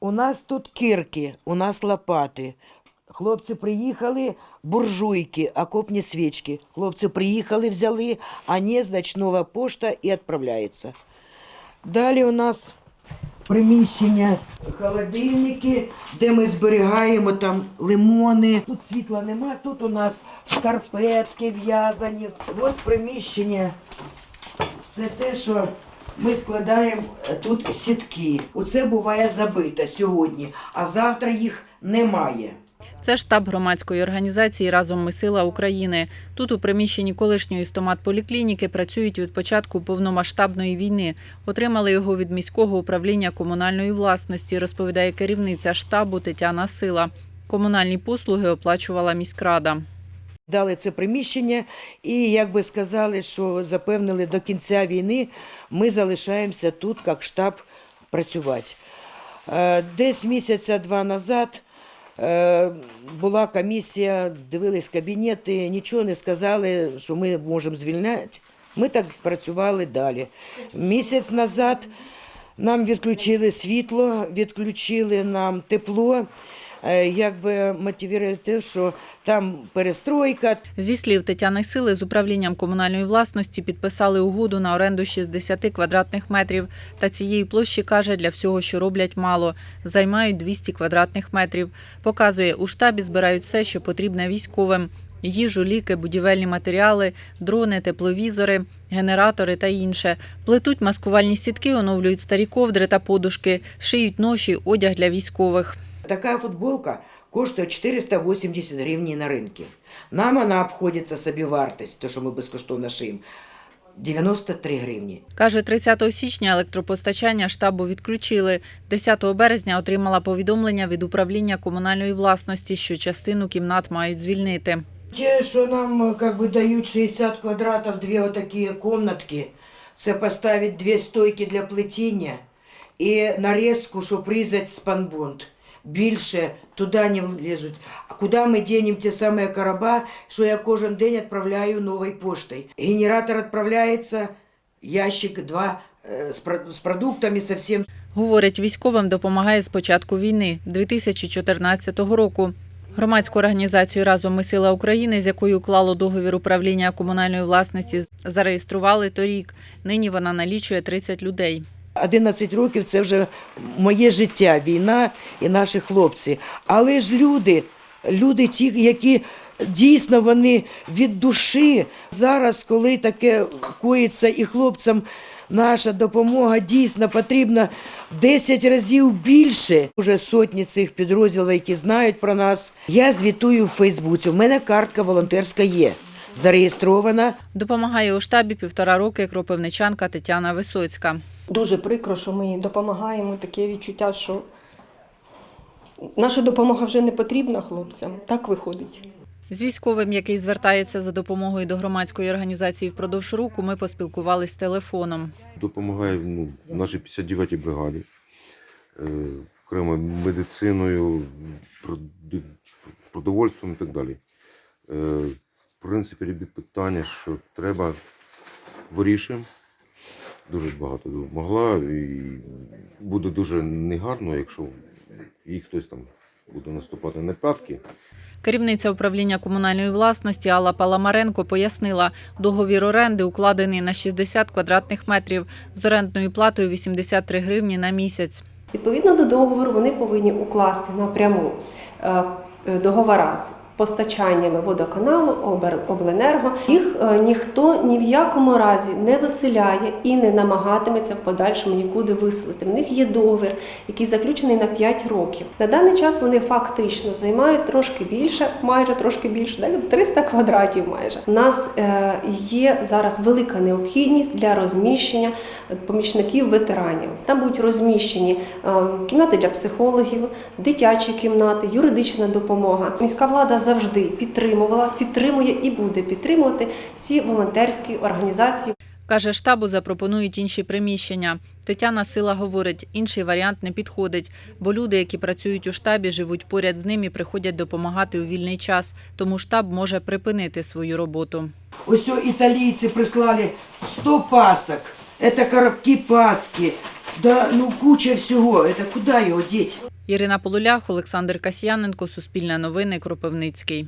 У нас тут кирки, у нас лопати. Хлопці приїхали, буржуйки, окопні свічки. Хлопці приїхали, взяли, а не, значить, нова пошта і відправляється. Далі у нас приміщення холодильники, де ми зберігаємо там лимони. Тут світла нема, тут у нас шкарпетки в'язані. От приміщення. Це те, що ми складаємо е, тут сітки. Оце буває забито сьогодні, а завтра їх немає. Це штаб громадської організації Разом ми сила України. Тут у приміщенні колишньої стомат-поліклініки працюють від початку повномасштабної війни. Отримали його від міського управління комунальної власності, розповідає керівниця штабу Тетяна Сила. Комунальні послуги оплачувала міськрада. Дали це приміщення і, як би сказали, що запевнили до кінця війни, ми залишаємося тут, як штаб, працювати. Е, Десь місяця два назад е, була комісія, дивились кабінети, нічого не сказали, що ми можемо звільняти. Ми так працювали далі. Місяць назад нам відключили світло, відключили нам тепло. Е, Якби мотивує те, що там перестройка, Зі слів Тетяни Сили, з управлінням комунальної власності підписали угоду на оренду 60 квадратних метрів. Та цієї площі, каже, для всього, що роблять, мало. Займають 200 квадратних метрів. Показує, у штабі збирають все, що потрібне військовим. Їжу, ліки, будівельні матеріали, дрони, тепловізори, генератори та інше. Плетуть маскувальні сітки, оновлюють старі ковдри та подушки, шиють ноші, одяг для військових. Така футболка коштує 480 гривень на ринку. Нам вона обходиться собівартість, то що ми безкоштовно шиємо, 93 гривні. Каже, 30 січня електропостачання штабу відключили. 10 березня отримала повідомлення від управління комунальної власності, що частину кімнат мають звільнити. Те, що нам как бы, дають 60 квадратів, дві отакі комнатки, це поставити дві стойки для плетіння і нарізку, щоб різати спанбонд. Більше туди не влізуть. А куди ми дінемо ті самі короба, що я кожен день відправляю новою поштою. Генератор відправляється, ящик два з, з продуктами, со всім. Говорить, військовим допомагає з початку війни 2014 року. Громадську організацію Разом ми сила України, з якою уклало договір управління комунальної власності, зареєстрували торік. Нині вона налічує 30 людей. 11 років це вже моє життя, війна і наші хлопці. Але ж люди, люди ті, які дійсно вони від душі зараз, коли таке коїться і хлопцям. Наша допомога дійсно потрібна 10 разів більше. Уже сотні цих підрозділів, які знають про нас. Я звітую в Фейсбуці. У мене картка волонтерська є, зареєстрована. Допомагає у штабі півтора роки кропивничанка Тетяна Висоцька. Дуже прикро, що ми їй допомагаємо. Таке відчуття, що наша допомога вже не потрібна хлопцям. Так виходить. З військовим, який звертається за допомогою до громадської організації впродовж року, ми поспілкувались телефоном. допомагає ну, нашій 59-й бригаді, е, окремо медициною, продовольством і так далі. В принципі, любі питання, що треба, вирішуємо. Дуже багато допомогла. І буде дуже негарно, якщо їй хтось там буде наступати на п'ятки. Керівниця управління комунальної власності Алла Паламаренко пояснила, договір оренди укладений на 60 квадратних метрів з орендною платою 83 гривні на місяць. Відповідно до договору, вони повинні укласти напряму е, е, договора з постачаннями водоканалу, обленерго. Їх е, ніхто ні в якому разі не виселяє і не намагатиметься в подальшому нікуди виселити. В них є договір, який заключений на 5 років. На даний час вони фактично займають трошки більше, майже трошки більше, далі 300 квадратів. Майже у нас е, є зараз велика необхідність для розміщення помічників ветеранів. Там будуть розміщені е, кімнати для психологів, дитячі кімнати, юридична допомога. Міська влада завжди підтримувала, підтримує і буде підтримувати всі волонтерські організації. Каже, штабу запропонують інші приміщення. Тетяна Сила говорить, інший варіант не підходить, бо люди, які працюють у штабі, живуть поряд з ним і приходять допомагати у вільний час. Тому штаб може припинити свою роботу. Ось італійці прислали 100 пасок. Это коробки паски. Да, ну куча всього. Это куди його діть? Ірина Полулях, Олександр Касьяненко, Суспільне новини, Кропивницький.